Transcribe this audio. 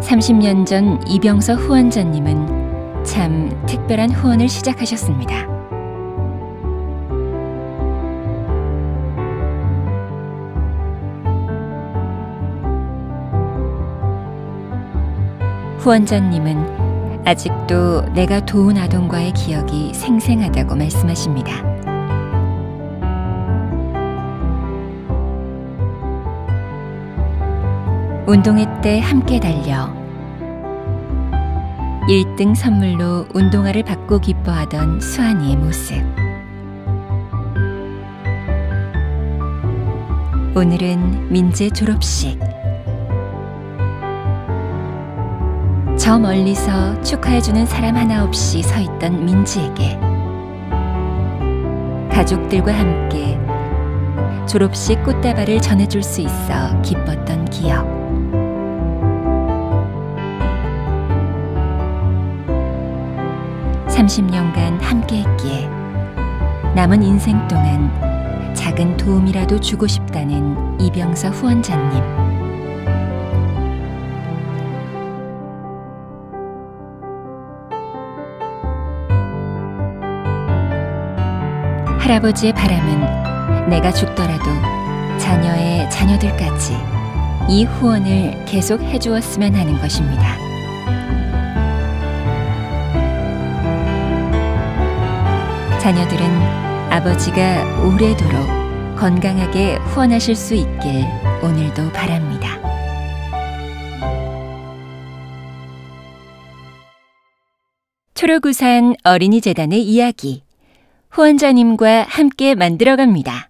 30년 전 이병서 후원자님은 참 특별한 후원을 시작하셨습니다. 후원자님은 아직도 내가 도운 아동과의 기억이 생생하다고 말씀하십니다. 운동회 때 함께 달려 1등 선물로 운동화를 받고 기뻐하던 수환이의 모습. 오늘은 민재 졸업식. 저 멀리서 축하해주는 사람 하나 없이 서 있던 민지에게 가족들과 함께 졸업식 꽃다발을 전해줄 수 있어 기뻤던 기억. 30년간 함께했기에 남은 인생 동안 작은 도움이라도 주고 싶다는 이병서 후원자님. 할아버지의 바람은 내가 죽더라도 자녀의 자녀들까지 이 후원을 계속 해주었으면 하는 것입니다. 자녀들은 아버지가 오래도록 건강하게 후원하실 수 있길 오늘도 바랍니다. 초록우산 어린이재단의 이야기 후원자님과 함께 만들어갑니다.